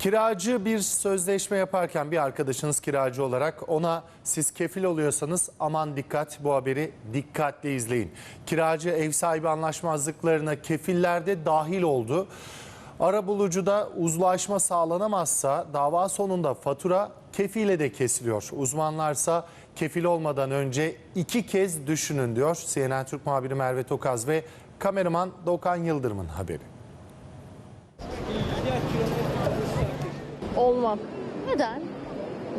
Kiracı bir sözleşme yaparken bir arkadaşınız kiracı olarak ona siz kefil oluyorsanız aman dikkat bu haberi dikkatle izleyin. Kiracı ev sahibi anlaşmazlıklarına kefiller de dahil oldu. Arabulucuda uzlaşma sağlanamazsa dava sonunda fatura kefile de kesiliyor. Uzmanlarsa kefil olmadan önce iki kez düşünün diyor. CNN Türk muhabiri Merve Tokaz ve kameraman Dokan Yıldırım'ın haberi. Olmam. Neden?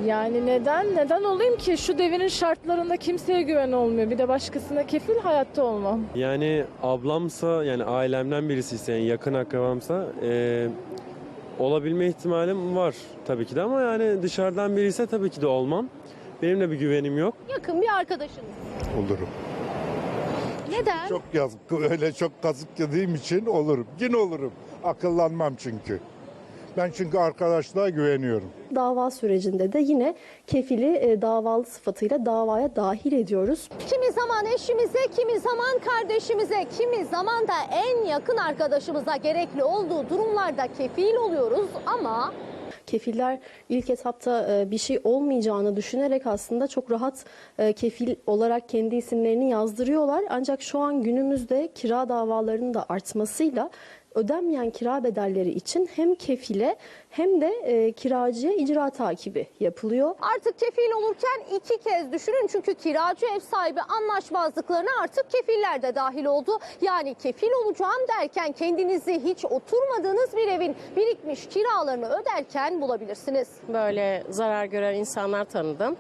Yani neden? Neden olayım ki? Şu devirin şartlarında kimseye güven olmuyor. Bir de başkasına kefil hayatta olmam. Yani ablamsa yani ailemden birisi ise yani yakın akrabamsa eee, olabilme ihtimalim var tabii ki de ama yani dışarıdan biri ise tabii ki de olmam. Benim de bir güvenim yok. Yakın bir arkadaşınız. Olurum. Neden? Çok yazık. Öyle çok kazık yediğim için olurum. Yine olurum. Akıllanmam çünkü. Ben çünkü arkadaşlığa güveniyorum. Dava sürecinde de yine kefili e, davalı sıfatıyla davaya dahil ediyoruz. Kimi zaman eşimize, kimi zaman kardeşimize, kimi zaman da en yakın arkadaşımıza gerekli olduğu durumlarda kefil oluyoruz ama Kefiller ilk etapta e, bir şey olmayacağını düşünerek aslında çok rahat e, kefil olarak kendi isimlerini yazdırıyorlar. Ancak şu an günümüzde kira davalarının da artmasıyla ödenmeyen kira bedelleri için hem kefile hem de e, kiracıya icra takibi yapılıyor. artık kefil olurken iki kez düşünün. Çünkü kiracı ev sahibi anlaşmazlıklarına artık kefiller de dahil oldu. Yani kefil olacağım derken kendinizi hiç oturmadığınız bir evin birikmiş kiralarını öderken bulabilirsiniz. böyle zarar gören insanlar tanıdım.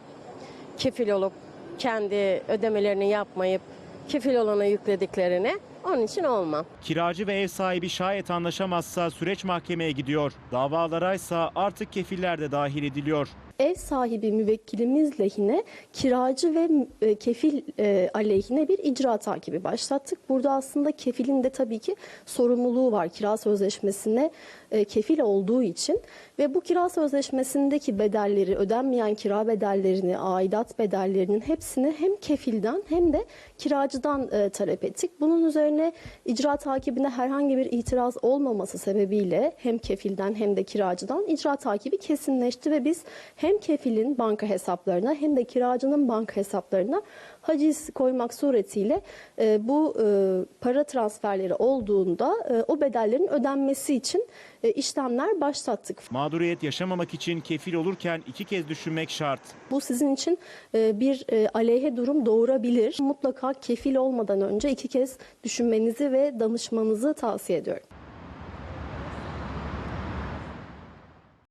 Kefil olup kendi ödemelerini yapmayıp kefil olana yüklediklerini onun için olmam. Kiracı ve ev sahibi şayet anlaşamazsa süreç mahkemeye gidiyor. Davalaraysa artık kefiller de dahil ediliyor. ev sahibi müvekkilimiz lehine kiracı ve e, kefil e, aleyhine bir icra takibi başlattık. Burada aslında kefilin de tabii ki sorumluluğu var kira sözleşmesine e, kefil olduğu için ve bu kira sözleşmesindeki bedelleri ödenmeyen kira bedellerini, aidat bedellerinin hepsini hem kefilden hem de kiracıdan talep ettik. Bunun üzerine icra takibine herhangi bir itiraz olmaması sebebiyle hem kefilden hem de kiracıdan icra takibi kesinleşti ve biz hem kefilin banka hesaplarına hem de kiracının banka hesaplarına haciz koymak suretiyle e, bu e, para transferleri olduğunda e, o bedellerin ödenmesi için e, işlemler başlattık. Mağduriyet yaşamamak için kefil olurken iki kez düşünmek şart. Bu sizin için e, bir e, aleyhe durum doğurabilir. Mutlaka kefil olmadan önce iki kez düşünmenizi ve danışmanızı tavsiye ediyorum.